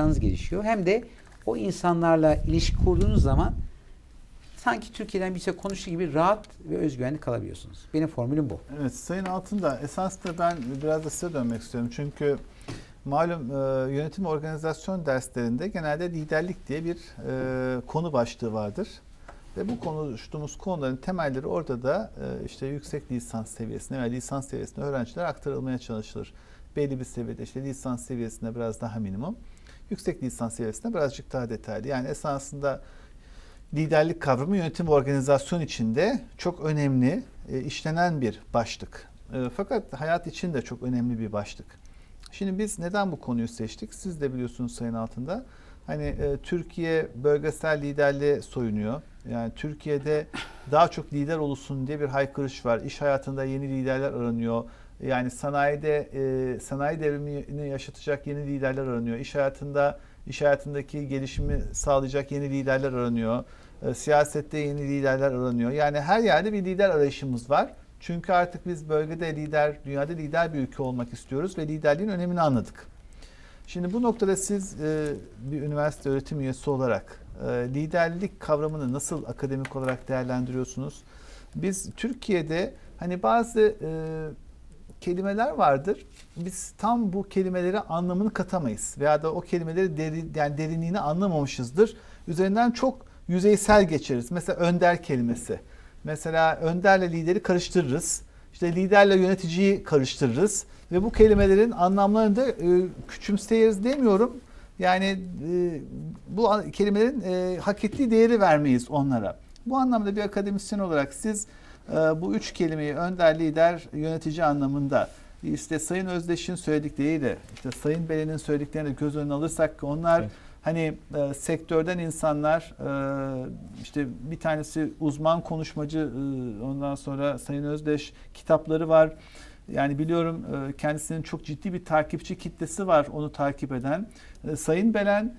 yalnız gelişiyor. Hem de o insanlarla ilişki kurduğunuz zaman sanki Türkiye'den bir şey konuştuğu gibi rahat ve özgüvenli kalabiliyorsunuz. Benim formülüm bu. Evet Sayın Altında esasında ben biraz da size dönmek istiyorum. Çünkü malum e, yönetim organizasyon derslerinde genelde liderlik diye bir e, konu başlığı vardır. Ve bu konuştuğumuz konuların temelleri orada da e, işte yüksek lisans seviyesine veya lisans seviyesine öğrencilere aktarılmaya çalışılır. Belli bir seviyede işte lisans seviyesinde biraz daha minimum. Yüksek lisans seviyesinde birazcık daha detaylı. Yani esasında liderlik kavramı yönetim ve organizasyon içinde çok önemli, e, işlenen bir başlık. E, fakat hayat için de çok önemli bir başlık. Şimdi biz neden bu konuyu seçtik? Siz de biliyorsunuz Sayın Altında. Hani e, Türkiye bölgesel liderliğe soyunuyor. Yani Türkiye'de daha çok lider olsun diye bir haykırış var. İş hayatında yeni liderler aranıyor. Yani sanayide e, sanayi devrimini yaşatacak yeni liderler aranıyor. İş hayatında iş hayatındaki gelişimi sağlayacak yeni liderler aranıyor. E, siyasette yeni liderler aranıyor. Yani her yerde bir lider arayışımız var. Çünkü artık biz bölgede lider, dünyada lider bir ülke olmak istiyoruz ve liderliğin önemini anladık. Şimdi bu noktada siz e, bir üniversite öğretim üyesi olarak e, liderlik kavramını nasıl akademik olarak değerlendiriyorsunuz? Biz Türkiye'de hani bazı e, kelimeler vardır. Biz tam bu kelimeleri anlamını katamayız veya da o kelimeleri derin, yani derinliğini anlamamışızdır. Üzerinden çok yüzeysel geçeriz. Mesela önder kelimesi. Mesela önderle lideri karıştırırız. İşte liderle yöneticiyi karıştırırız ve bu kelimelerin anlamlarını da e, küçümseyeriz demiyorum. Yani e, bu kelimelerin e, hak ettiği değeri vermeyiz onlara. Bu anlamda bir akademisyen olarak siz bu üç kelimeyi önder, lider, yönetici anlamında işte Sayın Özdeş'in söyledikleriyle, işte Sayın Belen'in söylediklerini göz önüne alırsak onlar Evet. hani e, sektörden insanlar e, işte bir tanesi uzman konuşmacı e, ondan sonra Sayın Özdeş kitapları var. Yani biliyorum e, kendisinin çok ciddi bir takipçi kitlesi var onu takip eden. E, Sayın Belen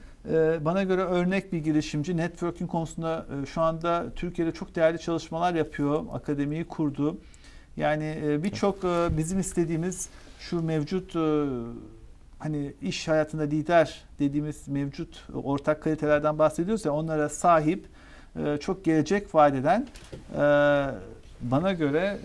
bana göre örnek bir girişimci. Networking konusunda e, şu anda Türkiye'de çok değerli çalışmalar yapıyor. Akademiyi kurdu. Yani e, birçok e, bizim istediğimiz şu mevcut hani iş hayatında lider dediğimiz mevcut ortak kalitelerden bahsediyoruz ya onlara sahip çok gelecek vaat eden e, bana göre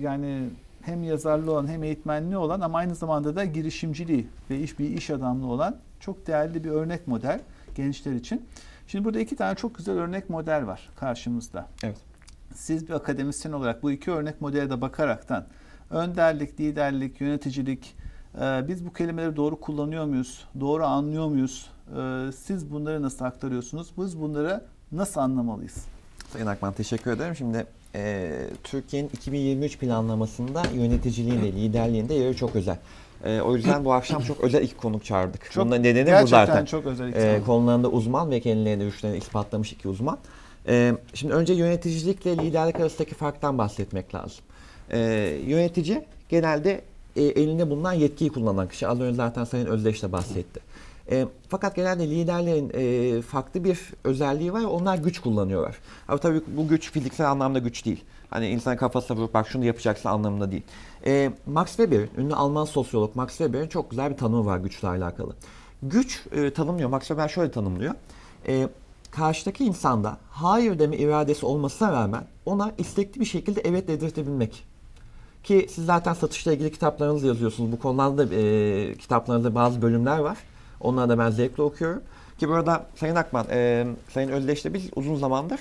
yani hem yazarlı olan hem eğitmenli olan ama aynı zamanda da girişimciliği ve iş bir iş adamlı olan çok değerli bir örnek model gençler için. Şimdi burada iki tane çok güzel örnek model var karşımızda. Evet. Siz bir akademisyen olarak bu iki örnek modele de bakaraktan önderlik, liderlik, yöneticilik e, biz bu kelimeleri doğru kullanıyor muyuz? Doğru anlıyor muyuz? E, siz bunları nasıl aktarıyorsunuz? Biz bunları nasıl anlamalıyız? Sayın Akman teşekkür ederim. Şimdi e, Türkiye'nin 2023 planlamasında yöneticiliğin de liderliğin de yeri çok özel. E, o yüzden bu akşam çok özel iki konuk çağırdık. Çok- Bunun nedeni bu Gerçekten zaten. çok özel iki E, konu. konularında uzman ve kendilerine güçlerini ispatlamış iki uzman. E, şimdi önce yöneticilikle liderlik arasındaki farktan bahsetmek lazım. E, yönetici genelde e, elinde bulunan yetkiyi kullanan kişi. Az önce zaten Sayın Özdeş de bahsetti. E, fakat genelde liderlerin e, farklı bir özelliği var. Onlar güç kullanıyorlar. Ama tabii bu güç fiziksel anlamda güç değil. Hani insan kafasına vurup bak şunu yapacaksın anlamında değil. E, Max Weber'in, ünlü Alman sosyolog Max Weber'in çok güzel bir tanımı var güçle alakalı. Güç e, tanımlıyor. Max Weber şöyle tanımlıyor. E, karşıdaki insanda hayır deme iradesi olmasına rağmen ona istekli bir şekilde evet dedirtebilmek. Ki siz zaten satışla ilgili kitaplarınızı yazıyorsunuz. Bu konularda da e, kitaplarınızda bazı bölümler var. Onları da ben zevkle okuyorum. Ki burada Sayın Akman, e, Sayın Özdeş'le biz uzun zamandır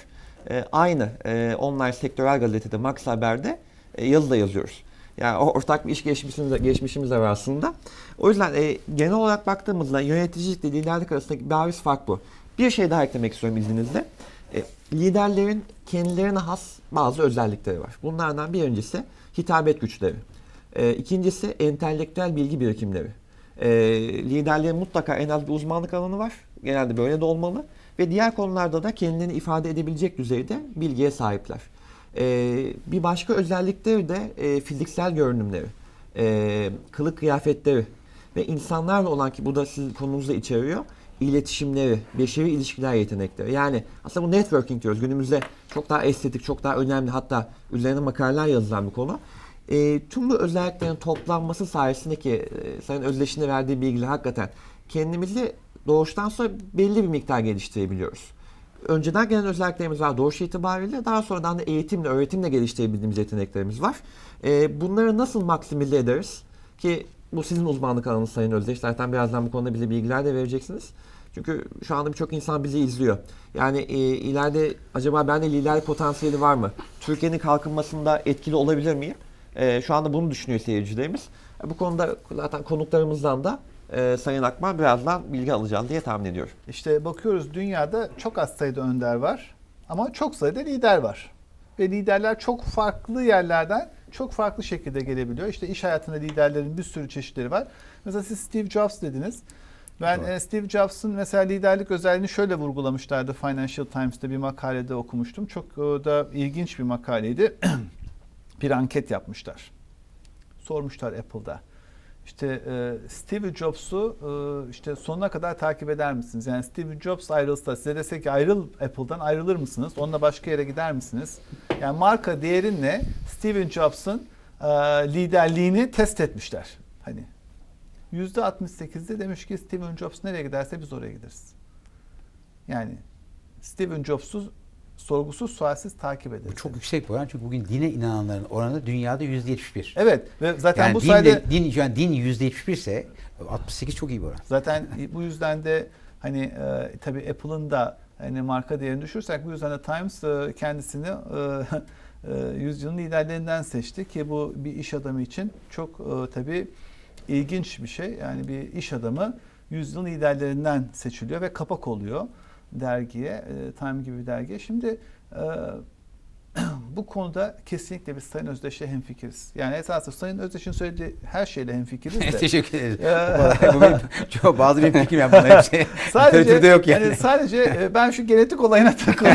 e, aynı e, online sektörel gazetede Max Haber'de e, yazı yazıyoruz. Yani ortak bir iş geçmişimiz geçmişimiz var aslında. O yüzden e, genel olarak baktığımızda yöneticilikle liderlik arasındaki bariz fark bu. Bir şey daha eklemek istiyorum izninizle. E, liderlerin kendilerine has bazı özellikleri var. Bunlardan birincisi hitabet güçleri. E, ikincisi entelektüel bilgi birikimleri. E, liderlerin mutlaka en az bir uzmanlık alanı var. Genelde böyle de olmalı. Ve diğer konularda da kendilerini ifade edebilecek düzeyde bilgiye sahipler. E, bir başka özellikleri de e, fiziksel görünümleri, e, kılık kıyafetleri ve insanlarla olan ki bu da sizin konunuzda içeriyor iletişimleri, beşeri ilişkiler yetenekleri. Yani aslında bu networking diyoruz. Günümüzde çok daha estetik, çok daha önemli hatta üzerine makaleler yazılan bir konu. E, tüm bu özelliklerin toplanması sayesinde ki e, Sayın Özdeş'in de verdiği bilgiler hakikaten kendimizi doğuştan sonra belli bir miktar geliştirebiliyoruz. Önceden gelen özelliklerimiz var doğuş itibariyle. Daha sonradan da eğitimle, öğretimle geliştirebildiğimiz yeteneklerimiz var. Ee, bunları nasıl maksimize ederiz? Ki bu sizin uzmanlık alanınız Sayın Özdeş. Zaten birazdan bu konuda bize bilgiler de vereceksiniz. Çünkü şu anda birçok insan bizi izliyor. Yani e, ileride acaba bende liderlik potansiyeli var mı? Türkiye'nin kalkınmasında etkili olabilir miyim? E, şu anda bunu düşünüyor seyircilerimiz. E, bu konuda zaten konuklarımızdan da e, Sayın Akman birazdan bilgi alacağım diye tahmin ediyorum. İşte bakıyoruz dünyada çok az sayıda önder var ama çok sayıda lider var. Ve liderler çok farklı yerlerden çok farklı şekilde gelebiliyor. İşte iş hayatında liderlerin bir sürü çeşitleri var. Mesela siz Steve Jobs dediniz. Ben Doğru. e, Steve Jobs'ın mesela liderlik özelliğini şöyle vurgulamışlardı. Financial Times'ta bir makalede okumuştum. Çok e, da ilginç bir makaleydi. bir anket yapmışlar. Sormuşlar Apple'da. İşte e, Steve Jobs'u e, işte sonuna kadar takip eder misiniz? Yani Steve Jobs ayrılsa size dese ki ayrıl Apple'dan ayrılır mısınız? Onunla başka yere gider misiniz? Yani marka değerinle Steve Jobs'ın e, liderliğini test etmişler. Hani %68'de demiş ki Steve Jobs nereye giderse biz oraya gideriz. Yani Steve Jobs'u sorgusuz sualsiz takip ederiz. Bu çok yüksek bir oran çünkü bugün dine inananların oranı dünyada %71. Evet ve zaten yani bu din, sayede de- din, yani din %71 ise 68 çok iyi bir oran. Zaten bu yüzden de hani e, tabii Apple'ın da hani marka değerini düşürsek bu yüzden de Times e, kendisini e, e, yüzyılın liderlerinden seçti ki bu bir iş adamı için çok e, tabii ilginç bir şey. Yani bir iş adamı yüzyılın liderlerinden seçiliyor ve kapak oluyor dergiye, e, Time gibi bir dergiye. Şimdi e, bu konuda kesinlikle biz Sayın Özdeş'le hemfikiriz. Yani esasında Sayın Özdeş'in söylediği her şeyle hemfikiriz de. Teşekkür ederim. Ee, bu benim, çok, bazı benim fikrim yani bunlar hepsi. Sadece yok yani. hani sadece e, ben şu genetik olayına takıldım.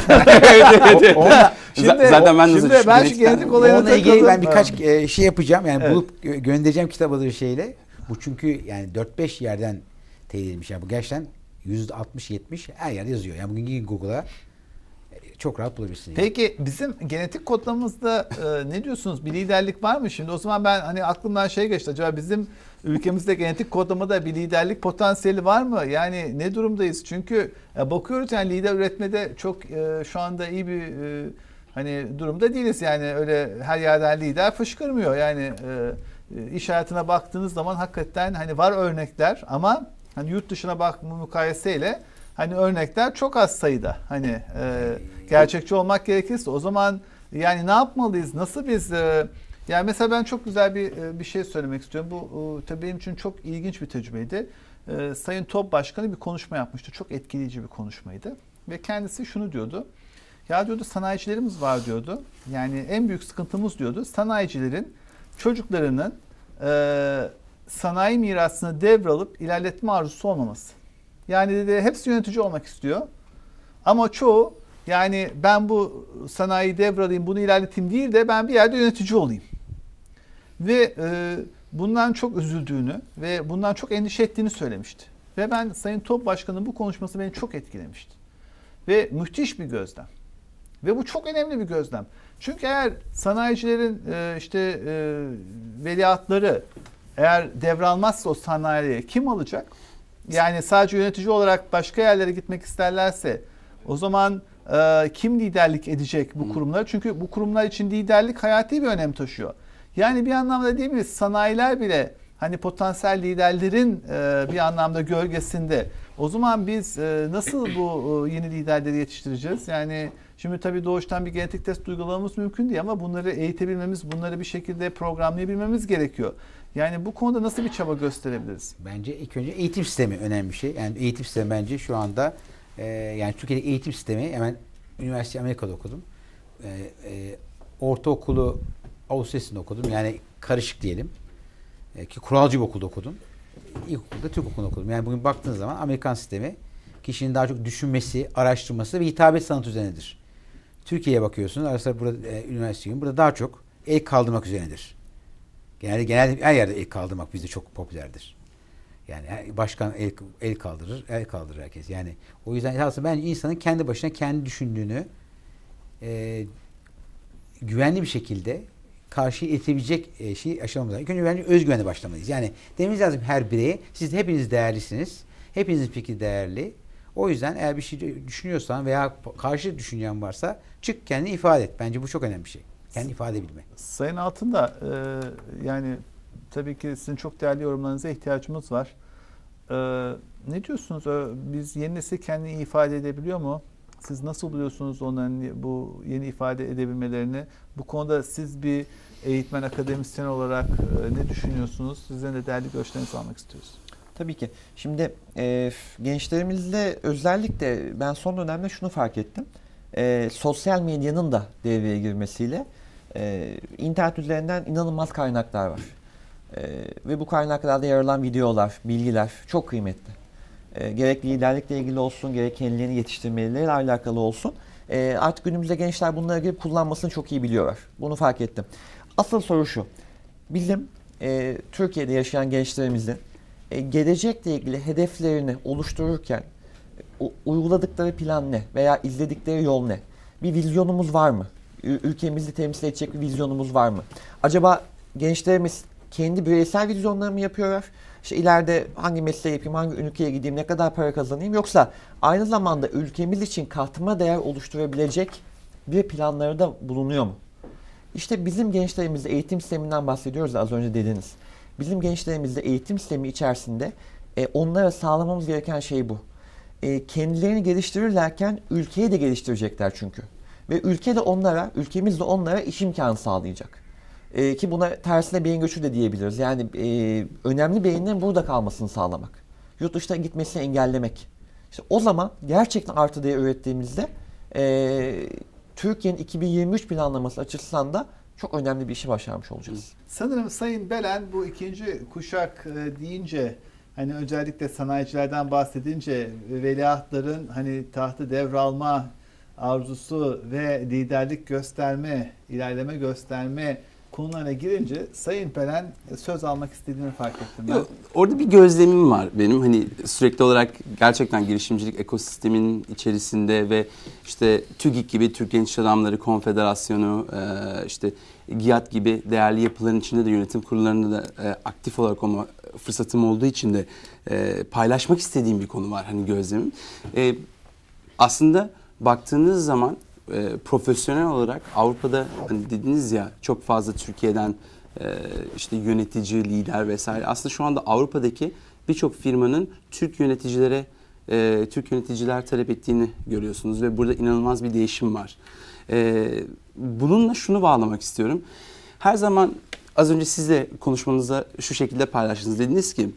O- onunla- Şimdi, zaten ben şimdi ben şu genetik- olayına Onunla ilgili takıldım. ben birkaç e, şey yapacağım. Yani Evet. bulup gö- göndereceğim kitap adı şeyle. Bu çünkü yani 4-5 yerden teyit edilmiş. Yani bu gerçekten %60-70 her yerde yazıyor. Yani bugün Google'a e, çok rahat bulabilirsiniz. Peki bizim genetik kodlamamızda e, ne diyorsunuz? Bir liderlik var mı şimdi? O zaman ben hani aklımdan şey geçti. Acaba bizim ülkemizde genetik kodlamada bir liderlik potansiyeli var mı? Yani ne durumdayız? Çünkü e, bakıyoruz yani lider üretmede çok e, şu anda iyi bir e, hani durumda değiliz. Yani öyle her yerden lider fışkırmıyor. Yani e, e, iş hayatına baktığınız zaman hakikaten hani var örnekler ama hani yurt dışına bakma mukayeseyle hani örnekler çok az sayıda. Hani e, gerçekçi olmak gerekirse o zaman yani ne yapmalıyız? Nasıl biz e, yani mesela ben çok güzel bir e, bir şey söylemek istiyorum. Bu e, tabii benim için çok ilginç bir tecrübeydi. E, Sayın Top Başkanı bir konuşma yapmıştı. Çok etkileyici bir konuşmaydı. Ve kendisi şunu diyordu. Ya diyordu sanayicilerimiz var diyordu. Yani en büyük sıkıntımız diyordu. Sanayicilerin çocuklarının e, sanayi mirasını devralıp ilerletme arzusu olmaması. Yani dedi hepsi yönetici olmak istiyor. Ama çoğu yani ben bu sanayiyi devralayım, bunu ilerleteyim değil de ben bir yerde yönetici olayım. Ve e, bundan çok üzüldüğünü ve bundan çok endişe ettiğini söylemişti. Ve ben Sayın Top Başkan'ın bu konuşması beni çok etkilemişti. Ve müthiş bir gözlem. Ve bu çok önemli bir gözlem. Çünkü eğer sanayicilerin e, işte e, veliahtları eğer devralmazsa o sanayiyi kim alacak? Yani sadece yönetici olarak başka yerlere gitmek isterlerse o zaman e, kim liderlik edecek bu kurumlar? Çünkü bu kurumlar için liderlik hayati bir önem taşıyor. Yani bir anlamda değil mi sanayiler bile hani potansiyel liderlerin e, bir anlamda gölgesinde. O zaman biz e, nasıl bu e, yeni liderleri yetiştireceğiz? Yani şimdi tabii doğuştan bir genetik test uygulamamız mümkün değil ama bunları eğitebilmemiz, bunları bir şekilde programlayabilmemiz gerekiyor. Yani bu konuda nasıl bir çaba gösterebiliriz? Bence ilk önce eğitim sistemi önemli bir şey. Yani eğitim sistemi bence şu anda e, yani Türkiye'de eğitim sistemi hemen üniversite Amerika'da okudum. E, e, ortaokulu Avusturya'sında okudum. Yani karışık diyelim. E, ki kuralcı bir okulda okudum. İlkokulda Türk okulunda okudum. Yani bugün baktığınız zaman Amerikan sistemi kişinin daha çok düşünmesi, araştırması ve hitabet sanatı üzerinedir. Türkiye'ye bakıyorsunuz. Arasında burada e, üniversiteyim. Burada daha çok el kaldırmak üzerinedir. Genelde genelde her yerde el kaldırmak bizde çok popülerdir. Yani başkan el, el kaldırır, el kaldırır herkes. Yani o yüzden aslında bence insanın kendi başına kendi düşündüğünü e, güvenli bir şekilde karşıya itebilecek e, şeyi aşamamız lazım. İlk önce bence özgüvenle başlamalıyız. Yani dememiz lazım her bireye. Siz hepiniz değerlisiniz. Hepinizin fikri değerli. O yüzden eğer bir şey düşünüyorsan veya karşı düşüncen varsa çık kendini ifade et. Bence bu çok önemli bir şey. Kendi ifade bilme. Sayın Altında e, yani tabii ki sizin çok değerli yorumlarınıza ihtiyacımız var. E, ne diyorsunuz? E, Biz yeni nesil kendini ifade edebiliyor mu? Siz nasıl buluyorsunuz onların bu yeni ifade edebilmelerini? Bu konuda siz bir eğitmen, akademisyen olarak e, ne düşünüyorsunuz? Sizden de değerli görüşlerinizi almak istiyoruz. Tabii ki. Şimdi e, gençlerimizde özellikle ben son dönemde şunu fark ettim. E, sosyal medyanın da devreye girmesiyle e, internet üzerinden inanılmaz kaynaklar var. E, ve bu kaynaklarda yer alan videolar, bilgiler çok kıymetli. E, gerek liderlikle ilgili olsun, gerek kendilerini yetiştirmeleriyle alakalı olsun. E, artık günümüzde gençler bunları girip kullanmasını çok iyi biliyorlar. Bunu fark ettim. Asıl soru şu. Bizim e, Türkiye'de yaşayan gençlerimizin e, gelecekle ilgili hedeflerini oluştururken u- uyguladıkları plan ne veya izledikleri yol ne? Bir vizyonumuz var mı? Ülkemizi temsil edecek bir vizyonumuz var mı? Acaba gençlerimiz kendi bireysel vizyonlarını mı yapıyorlar? İşte ileride hangi mesleği yapayım, hangi ülkeye gideyim, ne kadar para kazanayım? Yoksa aynı zamanda ülkemiz için katma değer oluşturabilecek bir planları da bulunuyor mu? İşte bizim gençlerimizde eğitim sisteminden bahsediyoruz az önce dediniz. Bizim gençlerimizde eğitim sistemi içerisinde e, onlara sağlamamız gereken şey bu. E, kendilerini geliştirirlerken ülkeyi de geliştirecekler çünkü. Ve ülke de onlara, ülkemiz de onlara iş imkanı sağlayacak. E, ki buna tersine beyin göçü de diyebiliriz. Yani e, önemli beyinlerin burada kalmasını sağlamak. Yurt dışına gitmesini engellemek. İşte o zaman gerçekten artı değer ürettiğimizde e, Türkiye'nin 2023 planlaması açısından da çok önemli bir işi başarmış olacağız. Sanırım Sayın Belen bu ikinci kuşak e, deyince hani özellikle sanayicilerden bahsedince veliahtların hani tahtı devralma arzusu ve liderlik gösterme, ilerleme gösterme konularına girince Sayın Belen söz almak istediğini fark ettim ben. Ya, orada bir gözlemim var benim. Hani sürekli olarak gerçekten girişimcilik ekosisteminin içerisinde ve işte TÜGİK gibi Türkiye İş Adamları Konfederasyonu, e, işte GİAD gibi değerli yapıların içinde de yönetim kurullarında da e, aktif olarak olma fırsatım olduğu için de e, paylaşmak istediğim bir konu var hani gözlemim. E, aslında baktığınız zaman e, profesyonel olarak Avrupa'da hani dediniz ya çok fazla Türkiye'den e, işte yönetici, lider vesaire. Aslında şu anda Avrupa'daki birçok firmanın Türk yöneticilere e, Türk yöneticiler talep ettiğini görüyorsunuz ve burada inanılmaz bir değişim var. E, bununla şunu bağlamak istiyorum. Her zaman az önce siz de konuşmanızda şu şekilde paylaştınız. Dediniz ki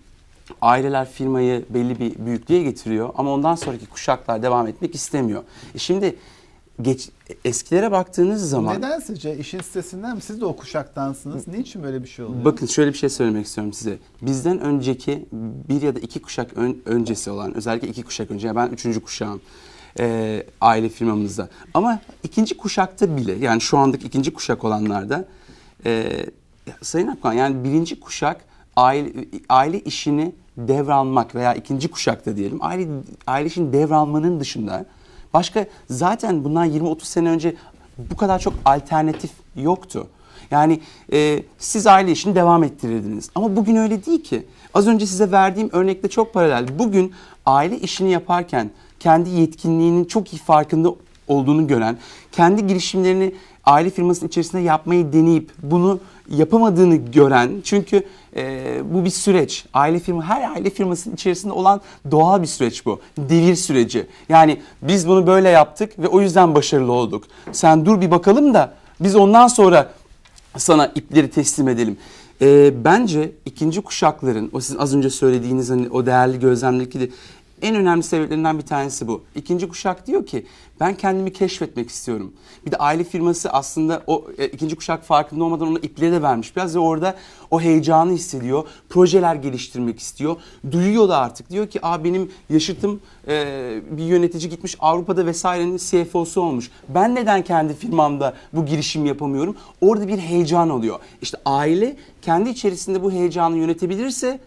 aileler firmayı belli bir büyüklüğe getiriyor ama ondan sonraki kuşaklar devam etmek istemiyor. E şimdi geç, eskilere baktığınız zaman Neden sizce işin sitesinden mi? Siz de o kuşaktansınız. Niçin böyle bir şey oluyor? bakın şöyle bir şey söylemek istiyorum size. Bizden önceki bir ya da iki kuşak ön- öncesi olan özellikle iki kuşak önce yani ben üçüncü kuşağım e, aile firmamızda. Ama ikinci kuşakta bile yani şu andaki ikinci kuşak olanlarda e, Sayın Akman yani birinci kuşak aile, aile işini devralmak veya ikinci kuşakta diyelim aile, aile işini devralmanın dışında başka zaten bundan 20-30 sene önce bu kadar çok alternatif yoktu. Yani e, siz aile işini devam ettirirdiniz. Ama bugün öyle değil ki. Az önce size verdiğim örnekte çok paralel. Bugün aile işini yaparken kendi yetkinliğinin çok iyi farkında olduğunu gören, kendi girişimlerini aile firmasının içerisinde yapmayı deneyip bunu yapamadığını gören çünkü e, bu bir süreç. Aile firma her aile firmasının içerisinde olan doğal bir süreç bu. Devir süreci. Yani biz bunu böyle yaptık ve o yüzden başarılı olduk. Sen dur bir bakalım da biz ondan sonra sana ipleri teslim edelim. Ee, bence ikinci kuşakların o sizin az önce söylediğiniz hani o değerli gözlemdeki de en önemli sebeplerinden bir tanesi bu. İkinci kuşak diyor ki ben kendimi keşfetmek istiyorum. Bir de aile firması aslında o e, ikinci kuşak farkında olmadan ona ipleri de vermiş biraz ve orada o heyecanı hissediyor. Projeler geliştirmek istiyor. Duyuyor da artık diyor ki Aa, benim yaşıtım e, bir yönetici gitmiş Avrupa'da vesairenin CFO'su olmuş. Ben neden kendi firmamda bu girişim yapamıyorum? Orada bir heyecan oluyor. İşte aile kendi içerisinde bu heyecanı yönetebilirse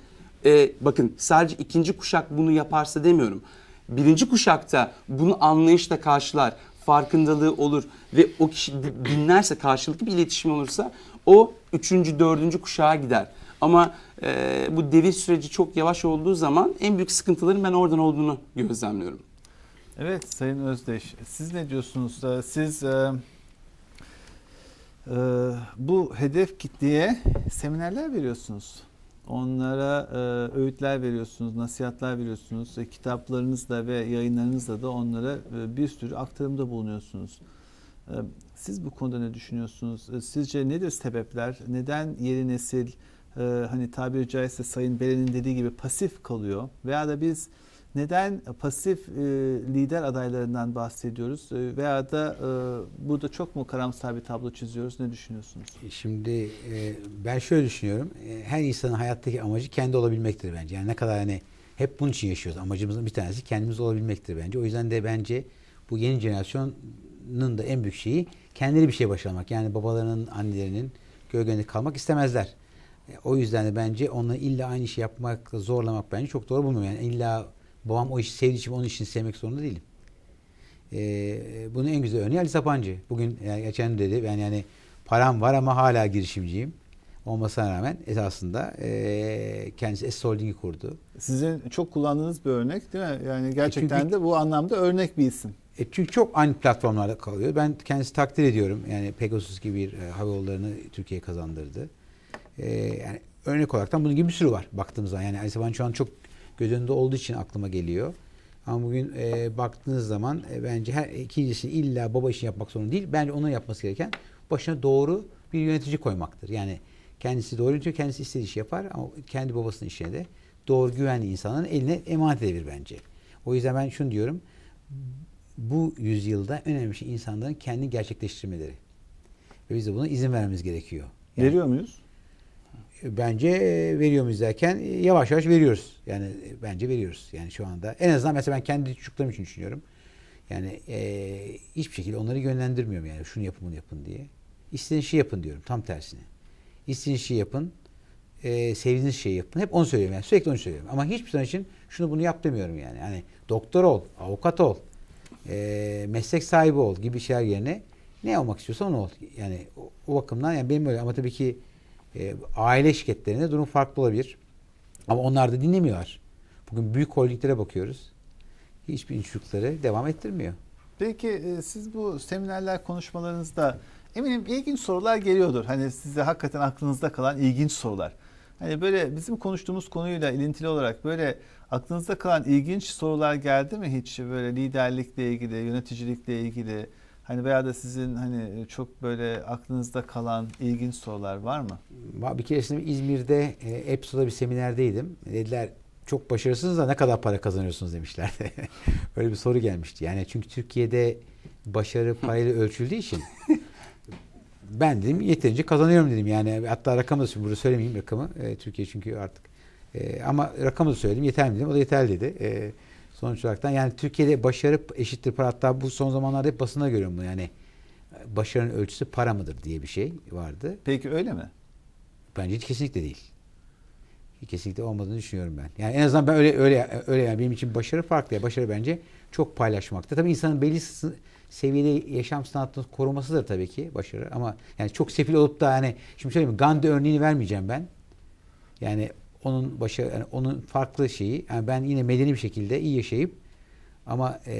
e, bakın sadece ikinci kuşak bunu yaparsa demiyorum. Birinci kuşakta bunu anlayışla karşılar, farkındalığı olur ve o kişi di- dinlerse karşılıklı bir iletişim olursa o üçüncü, dördüncü kuşağa gider. Ama e, bu devir süreci çok yavaş olduğu zaman en büyük sıkıntıların ben oradan olduğunu gözlemliyorum. Evet Sayın Özdeş, siz ne diyorsunuz? Ee, Siz e, e, bu hedef kitleye seminerler veriyorsunuz. Onlara e, öğütler veriyorsunuz, nasihatler veriyorsunuz. E, kitaplarınızla ve yayınlarınızla da onlara e, bir sürü aktarımda bulunuyorsunuz. E, siz bu konuda ne düşünüyorsunuz? E, sizce nedir sebepler? Neden yeni nesil e, hani tabiri caizse Sayın Beren'in dediği gibi pasif kalıyor? Veya da biz neden pasif e, lider adaylarından bahsediyoruz E, veya da e, burada çok mu karamsar bir tablo çiziyoruz? Ne düşünüyorsunuz? Şimdi e, ben şöyle düşünüyorum. E, her insanın hayattaki amacı kendi olabilmektir bence. Yani ne kadar hani hep bunun için yaşıyoruz. Amacımızın bir tanesi kendimiz olabilmektir bence. O yüzden de bence bu yeni jenerasyonun da en büyük şeyi kendileri bir şey başarmak. Yani babalarının, annelerinin gölgesinde kalmak istemezler. E, o yüzden de bence onları illa aynı işi yapmakla zorlamak bence çok doğru bulmuyorum. Yani illa babam o işi sevdiği için onun işini sevmek zorunda değilim. Ee, bunun en güzel örneği Ali Sapancı. Bugün yani geçen dedi ben yani param var ama hala girişimciyim. Olmasına rağmen esasında e, kendisi S Holding'i kurdu. Sizin çok kullandığınız bir örnek değil mi? Yani gerçekten çünkü- de bu anlamda örnek bir isim. E çünkü çok aynı platformlarda kalıyor. Ben kendisi takdir ediyorum. Yani Pegasus gibi bir e, hava yollarını Türkiye'ye kazandırdı. E, yani örnek olaraktan bunun gibi bir sürü var baktığımız zaman. Yani Ali Sabancı şu an çok göz önünde olduğu için aklıma geliyor. Ama bugün e, baktığınız zaman e, bence her ikincisini illa baba işini yapmak zorunda değil. Bence onun yapması gereken başına doğru bir yönetici koymaktır. Yani kendisi doğru yönetiyor, kendisi istediği işi yapar ama kendi babasının işine de doğru güvenli insanların eline emanet edebilir bence. O yüzden ben şunu diyorum bu yüzyılda önemli şey insanların kendini gerçekleştirmeleri. Ve biz de buna izin vermemiz gerekiyor. Yani Veriyor muyuz? Bence e, veriyor muyuz derken e, yavaş yavaş veriyoruz. Yani e, bence veriyoruz. Yani şu anda en azından mesela ben kendi çocuklarım için düşünüyorum. Yani e, hiçbir şekilde onları yönlendirmiyorum yani şunu yapın bunu yapın diye. İstediğiniz şeyi yapın diyorum tam tersine. İstediğiniz şeyi yapın. E, sevdiğiniz şeyi yapın. Hep onu söylüyorum yani sürekli onu söylüyorum. Ama hiçbir zaman için şunu bunu yap demiyorum yani. Hani doktor ol, avukat ol, e, meslek sahibi ol gibi şeyler yerine ne olmak istiyorsan onu ol. Yani o, o bakımdan yani benim öyle ama tabii ki e, aile şirketlerinde durum farklı olabilir. Ama onlar da dinlemiyorlar. Bugün büyük holdinglere bakıyoruz. Hiçbir çocukları devam ettirmiyor. Peki e, siz bu seminerler konuşmalarınızda eminim ilginç sorular geliyordur. Hani size hakikaten aklınızda kalan ilginç sorular. Hani böyle bizim konuştuğumuz konuyla ilintili olarak böyle aklınızda kalan ilginç sorular geldi mi hiç böyle liderlikle ilgili, yöneticilikle ilgili hani veya da sizin hani çok böyle aklınızda kalan ilginç sorular var mı? Bir keresinde İzmir'de e, EPSO'da bir seminerdeydim. Dediler çok başarısınız da ne kadar para kazanıyorsunuz demişlerdi. Öyle bir soru gelmişti. Yani çünkü Türkiye'de başarı parayla ölçüldüğü için ben dedim yeterince kazanıyorum dedim. Yani hatta rakamı da burada söylemeyeyim rakamı. E, Türkiye çünkü artık e, ama rakamı da söyledim yeter mi dedim. O da yeterli dedi. E, sonuç olarak yani Türkiye'de başarı eşittir para. Hatta bu son zamanlarda hep basına görüyorum bunu. Yani başarının ölçüsü para mıdır diye bir şey vardı. Peki öyle mi? Bence kesinlikle değil. Kesinlikle olmadığını düşünüyorum ben. Yani en azından ben öyle öyle öyle yani benim için başarı farklı. Başarı bence çok paylaşmakta. Tabii insanın belli seviyede yaşam standartını korumasıdır tabii ki başarı ama yani çok sefil olup da yani şimdi söyleyeyim Gandhi örneğini vermeyeceğim ben. Yani onun başarı yani onun farklı şeyi yani ben yine medeni bir şekilde iyi yaşayıp ama e,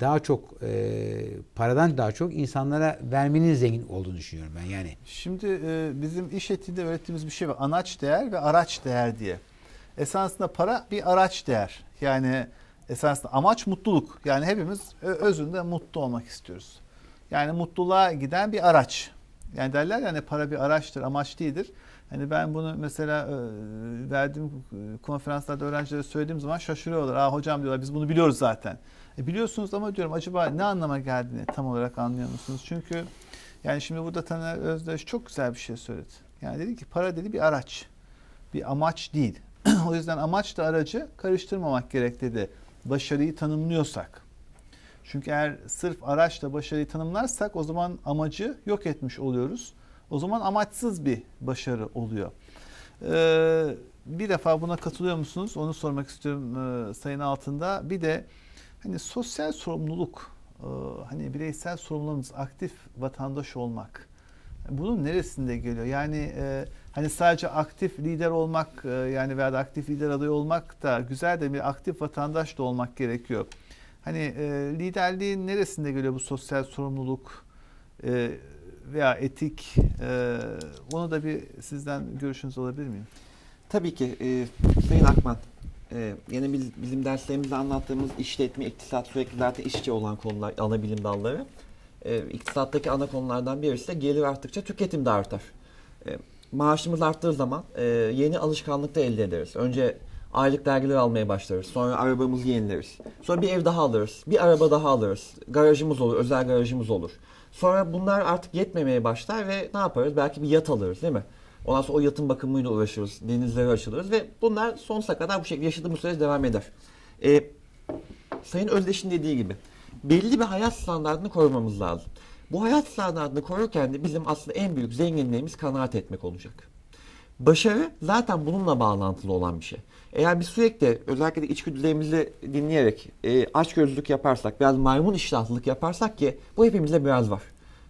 daha çok e, paradan daha çok insanlara vermenin zengin olduğunu düşünüyorum ben yani. Şimdi e, bizim iş etiğinde öğrettiğimiz bir şey var. Anaç değer ve araç değer diye. Esasında para bir araç değer. Yani esasında amaç mutluluk. Yani hepimiz özünde mutlu olmak istiyoruz. Yani mutluluğa giden bir araç. Yani derler yani para bir araçtır, amaç değildir. Hani ben bunu mesela e, verdiğim e, konferanslarda öğrencilere söylediğim zaman şaşırıyorlar. Aa hocam diyorlar biz bunu biliyoruz zaten. E, biliyorsunuz ama diyorum acaba ne anlama geldiğini tam olarak anlıyor musunuz? Çünkü yani şimdi burada Taner Özdeş çok güzel bir şey söyledi. Yani dedi ki para dedi bir araç. Bir amaç değil. o yüzden amaçla aracı karıştırmamak gerek dedi. Başarıyı tanımlıyorsak. Çünkü eğer sırf araçla başarıyı tanımlarsak o zaman amacı yok etmiş oluyoruz. O zaman amaçsız bir başarı oluyor. Ee, bir defa buna katılıyor musunuz? Onu sormak istiyorum e, Sayın Altında. Bir de hani sosyal sorumluluk, e, hani bireysel sorumluluğumuz, aktif vatandaş olmak. Bunun neresinde geliyor? Yani e, hani sadece aktif lider olmak e, yani veya da aktif lider adayı olmak da güzel de bir aktif vatandaş da olmak gerekiyor. Hani e, liderliğin neresinde geliyor bu sosyal sorumluluk e, veya etik e, onu da bir sizden görüşünüz olabilir miyim? Tabii ki e, Sayın Akman, e, bil- bilim derslerimizde anlattığımız işletme, iktisat sürekli zaten içe olan konular, ana bilim dalları. E, iktisattaki ana konulardan birisi de gelir arttıkça tüketim de artar. E, maaşımız arttığı zaman e, yeni alışkanlıklar elde ederiz. Önce aylık dergiler almaya başlarız. Sonra arabamızı yenileriz. Sonra bir ev daha alırız. Bir araba daha alırız. Garajımız olur, özel garajımız olur. Sonra bunlar artık yetmemeye başlar ve ne yaparız? Belki bir yat alırız değil mi? Ondan sonra o yatın bakımıyla uğraşırız. Denizlere açılırız ve bunlar sonsuza kadar bu şekilde yaşadığımız sürece devam eder. Ee, Sayın Özdeş'in dediği gibi belli bir hayat standartını korumamız lazım. Bu hayat standartını korurken de bizim aslında en büyük zenginliğimiz kanaat etmek olacak. Başarı zaten bununla bağlantılı olan bir şey. Eğer biz sürekli özellikle de içgüdülerimizi dinleyerek e, açgözlülük yaparsak, biraz maymun iştahlılık yaparsak ki bu hepimizde biraz var.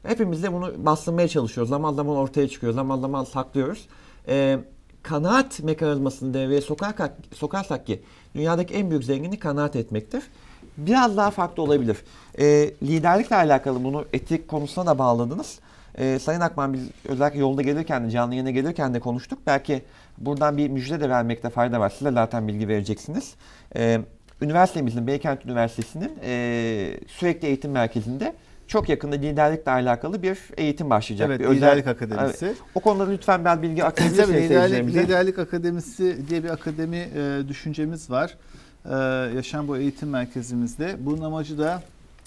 Hepimiz de bunu bastırmaya çalışıyoruz. Zaman zaman ortaya çıkıyor, zaman zaman saklıyoruz. E, kanaat mekanizmasını devreye sokarsak, sokarsak ki dünyadaki en büyük zenginlik kanaat etmektir. Biraz daha farklı olabilir. E, liderlikle alakalı bunu etik konusuna da bağladınız. Ee, Sayın Akman biz özellikle yolda gelirken de canlı yayına gelirken de konuştuk. Belki buradan bir müjde de vermekte fayda var. Siz de zaten bilgi vereceksiniz. Ee, üniversitemizin, Beykent Üniversitesi'nin e, sürekli eğitim merkezinde çok yakında liderlikle alakalı bir eğitim başlayacak. Evet, bir özel- liderlik akademisi. Evet. O konuda lütfen ben bilgi Tabii aktarabilirsiniz liderlik, liderlik akademisi diye bir akademi e, düşüncemiz var. E, Yaşam Boyu Eğitim Merkezimizde. Bunun amacı da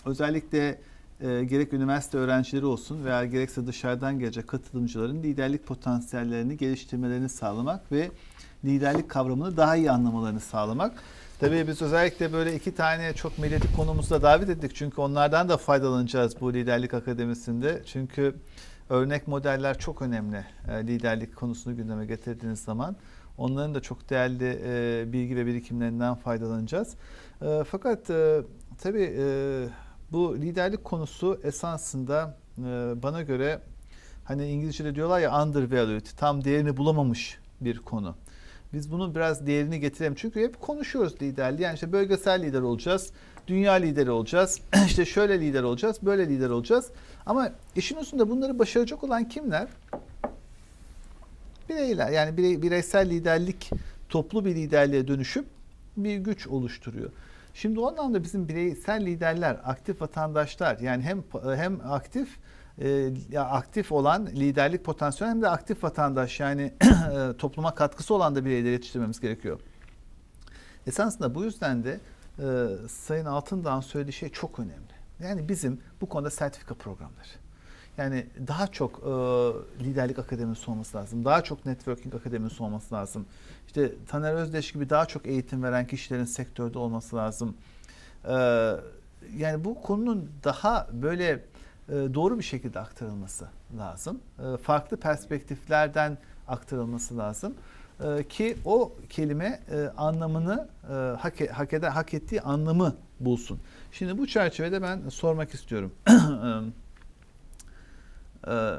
özellikle e, gerek üniversite öğrencileri olsun veya gerekse dışarıdan gelecek katılımcıların liderlik potansiyellerini geliştirmelerini sağlamak ve liderlik kavramını daha iyi anlamalarını sağlamak. Tabii biz özellikle böyle iki tane çok medyatik konumuzda davet ettik. Çünkü onlardan da faydalanacağız bu liderlik akademisinde. Çünkü örnek modeller çok önemli e, liderlik konusunu gündeme getirdiğiniz zaman. Onların da çok değerli e, bilgi ve birikimlerinden faydalanacağız. E, fakat e, tabii e, bu liderlik konusu esasında e, bana göre hani İngilizce'de diyorlar ya undervalued, tam değerini bulamamış bir konu. Biz bunun biraz değerini getirelim. Çünkü hep konuşuyoruz liderliği. Yani işte bölgesel lider olacağız, dünya lideri olacağız, işte şöyle lider olacağız, böyle lider olacağız. Ama işin üstünde bunları başaracak olan kimler? Bireyler. Yani birey, bireysel liderlik toplu bir liderliğe dönüşüp bir güç oluşturuyor. Şimdi o anlamda bizim bireysel liderler, aktif vatandaşlar yani hem hem aktif e, aktif olan liderlik potansiyeli hem de aktif vatandaş yani e, topluma katkısı olan da bireyleri yetiştirmemiz gerekiyor. Esasında bu yüzden de e, Sayın Altındağ'ın söylediği şey çok önemli. Yani bizim bu konuda sertifika programları. Yani daha çok e, liderlik akademisi olması lazım. Daha çok networking akademisi olması lazım. İşte Taner Özdeş gibi daha çok eğitim veren kişilerin sektörde olması lazım. E, yani bu konunun daha böyle e, doğru bir şekilde aktarılması lazım. E, farklı perspektiflerden aktarılması lazım. E, ki o kelime e, anlamını e, hak, e- hak, eder, hak ettiği anlamı bulsun. Şimdi bu çerçevede ben sormak istiyorum. e,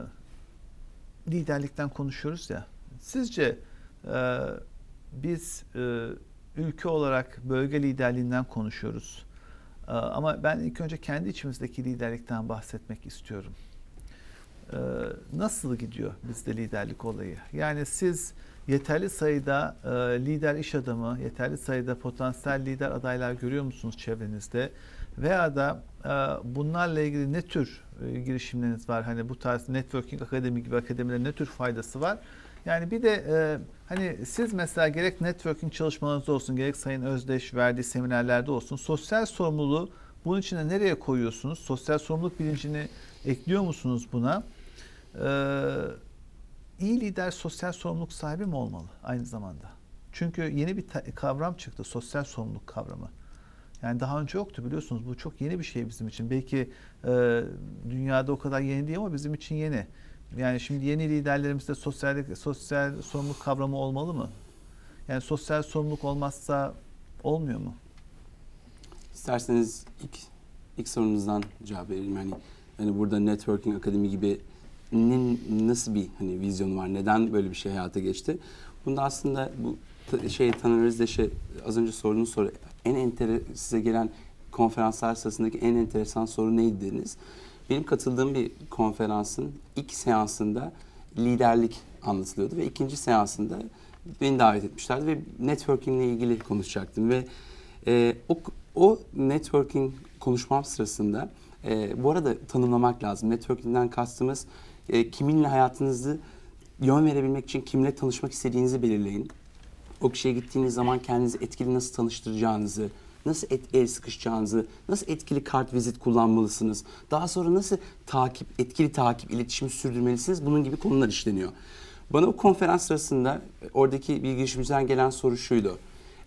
liderlikten konuşuyoruz ya. Sizce e, biz e, ülke olarak bölge liderliğinden konuşuyoruz. E, ama ben ilk önce kendi içimizdeki liderlikten bahsetmek istiyorum. E, nasıl gidiyor bizde liderlik olayı? Yani siz yeterli sayıda e, lider iş adamı, yeterli sayıda potansiyel lider adaylar görüyor musunuz çevrenizde? Veya da e, bunlarla ilgili ne tür e, girişimleriniz var? Hani bu tarz networking akademi gibi akademilerin ne tür faydası var? Yani bir de e, hani siz mesela gerek networking çalışmalarınızda olsun, gerek Sayın Özdeş verdiği seminerlerde olsun, sosyal sorumluluğu bunun içine nereye koyuyorsunuz? Sosyal sorumluluk bilincini ekliyor musunuz buna? Ee, iyi lider sosyal sorumluluk sahibi mi olmalı aynı zamanda? Çünkü yeni bir kavram çıktı, sosyal sorumluluk kavramı. Yani daha önce yoktu biliyorsunuz. Bu çok yeni bir şey bizim için. Belki e, dünyada o kadar yeni değil ama bizim için yeni. Yani şimdi yeni liderlerimizde sosyal sosyal sorumluluk kavramı olmalı mı? Yani sosyal sorumluluk olmazsa olmuyor mu? İsterseniz ilk ilk sorunuzdan cevap vereyim. Yani yani burada networking akademi gibi nasıl bir hani vizyonu var? Neden böyle bir şey hayata geçti? Bunda aslında bu şey Taner Özdeş'e az önce sorduğunuz soru en enter size gelen konferanslar sırasındaki en enteresan soru neydi dediniz? Benim katıldığım bir konferansın ilk seansında liderlik anlatılıyordu ve ikinci seansında beni davet etmişlerdi ve networking ile ilgili konuşacaktım ve e, o, o networking konuşmam sırasında e, bu arada tanımlamak lazım. Networking'den kastımız e, kiminle hayatınızı yön verebilmek için kimle tanışmak istediğinizi belirleyin. O kişiye gittiğiniz zaman kendinizi etkili nasıl tanıştıracağınızı, nasıl et, el sıkışacağınızı, nasıl etkili kart vizit kullanmalısınız, daha sonra nasıl takip, etkili takip, iletişimi sürdürmelisiniz bunun gibi konular işleniyor. Bana o konferans sırasında e, oradaki bir girişimciden gelen soru şuydu.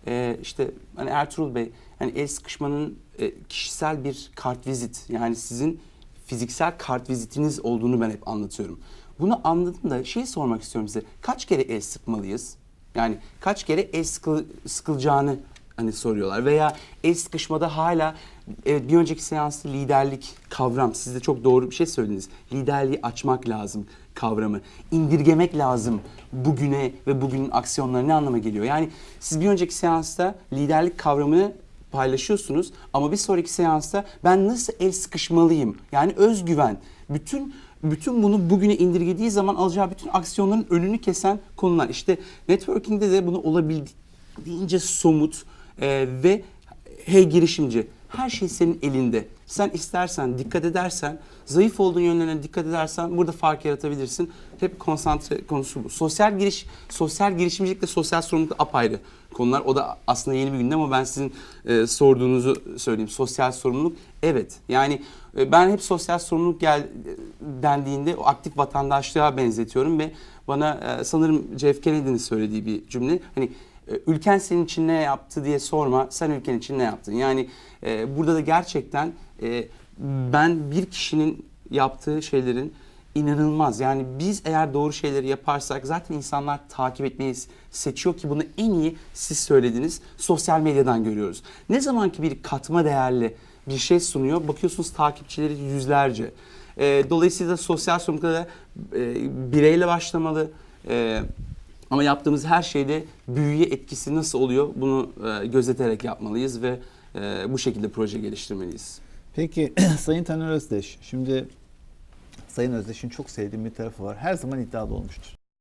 Ee, işte hani Ertuğrul Bey, hani el sıkışmanın e, kişisel bir kart vizit yani sizin fiziksel kart vizitiniz olduğunu ben hep anlatıyorum. Bunu anladım da şeyi sormak istiyorum size. Kaç kere el sıkmalıyız? Yani kaç kere el sıkıl, sıkılacağını hani soruyorlar. Veya el sıkışmada hala evet, bir önceki seansta liderlik kavram. Siz de çok doğru bir şey söylediniz. Liderliği açmak lazım kavramı. indirgemek lazım bugüne ve bugünün aksiyonları ne anlama geliyor? Yani siz bir önceki seansta liderlik kavramını paylaşıyorsunuz ama bir sonraki seansta ben nasıl el sıkışmalıyım? Yani özgüven. Bütün bütün bunu bugüne indirgediği zaman alacağı bütün aksiyonların önünü kesen konular. İşte networking'de de bunu olabildiğince somut e, ve hey girişimci. Her şey senin elinde. Sen istersen, dikkat edersen, zayıf olduğun yönlerine dikkat edersen burada fark yaratabilirsin. Hep konsantre konusu bu. Sosyal giriş, sosyal girişimcilikle sosyal sorumluluk apayrı konular. O da aslında yeni bir gündem ama ben sizin e, sorduğunuzu söyleyeyim. Sosyal sorumluluk evet. Yani e, ben hep sosyal sorumluluk gel dendiğinde o aktif vatandaşlığa benzetiyorum ve bana e, sanırım Jeff Kennedy'nin söylediği bir cümle. Hani e, ülken senin için ne yaptı diye sorma, sen ülken için ne yaptın? Yani e, burada da gerçekten e, ben bir kişinin yaptığı şeylerin inanılmaz. Yani biz eğer doğru şeyleri yaparsak zaten insanlar takip etmeyi seçiyor ki bunu en iyi siz söylediniz. Sosyal medyadan görüyoruz. Ne zaman ki bir katma değerli bir şey sunuyor bakıyorsunuz takipçileri yüzlerce. E, dolayısıyla sosyal sorumlulukta da e, bireyle başlamalı. E, ama yaptığımız her şeyde büyüye etkisi nasıl oluyor bunu e, gözeterek yapmalıyız ve e, bu şekilde proje geliştirmeliyiz. Peki Sayın Taner Özdeş, şimdi Sayın Özdeş'in çok sevdiğim bir tarafı var. Her zaman iddialı olmuştur.